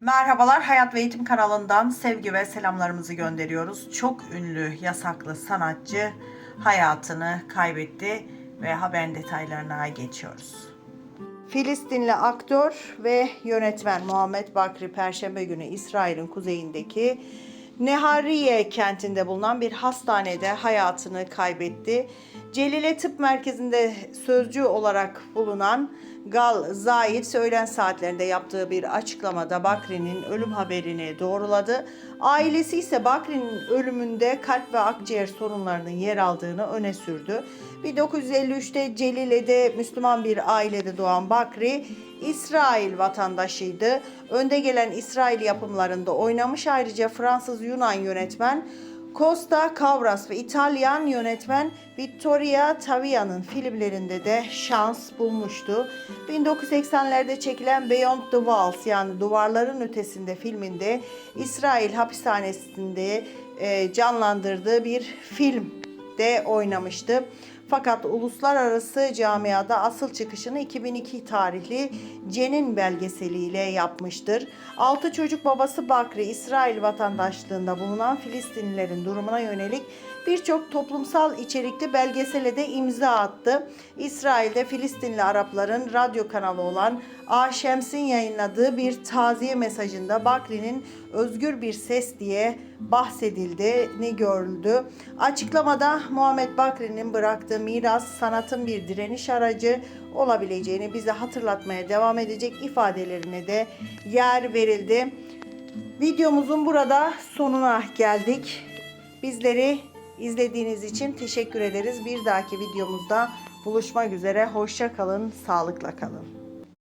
Merhabalar Hayat ve Eğitim kanalından sevgi ve selamlarımızı gönderiyoruz. Çok ünlü yasaklı sanatçı hayatını kaybetti ve haberin detaylarına geçiyoruz. Filistinli aktör ve yönetmen Muhammed Bakri Perşembe günü İsrail'in kuzeyindeki Nehariye kentinde bulunan bir hastanede hayatını kaybetti. Celile Tıp Merkezi'nde sözcü olarak bulunan Gal Zahid öğlen saatlerinde yaptığı bir açıklamada Bakri'nin ölüm haberini doğruladı. Ailesi ise Bakri'nin ölümünde kalp ve akciğer sorunlarının yer aldığını öne sürdü. 1953'te Celile'de Müslüman bir ailede doğan Bakri, İsrail vatandaşıydı. Önde gelen İsrail yapımlarında oynamış ayrıca Fransız Yunan yönetmen Costa Kavras ve İtalyan yönetmen Vittoria Tavia'nın filmlerinde de şans bulmuştu. 1980'lerde çekilen Beyond the Walls yani Duvarların Ötesinde filminde İsrail hapishanesinde e, canlandırdığı bir filmde oynamıştı. Fakat uluslararası camiada asıl çıkışını 2002 tarihli Cenin belgeseliyle yapmıştır. Altı çocuk babası Bakri, İsrail vatandaşlığında bulunan Filistinlilerin durumuna yönelik birçok toplumsal içerikli belgesele de imza attı. İsrail'de Filistinli Arapların radyo kanalı olan A yayınladığı bir taziye mesajında Bakri'nin özgür bir ses diye bahsedildiğini görüldü. Açıklamada Muhammed Bakri'nin bıraktığı miras sanatın bir direniş aracı olabileceğini bize hatırlatmaya devam edecek ifadelerine de yer verildi. Videomuzun burada sonuna geldik. Bizleri izlediğiniz için teşekkür ederiz. Bir dahaki videomuzda buluşmak üzere. Hoşça kalın, sağlıkla kalın.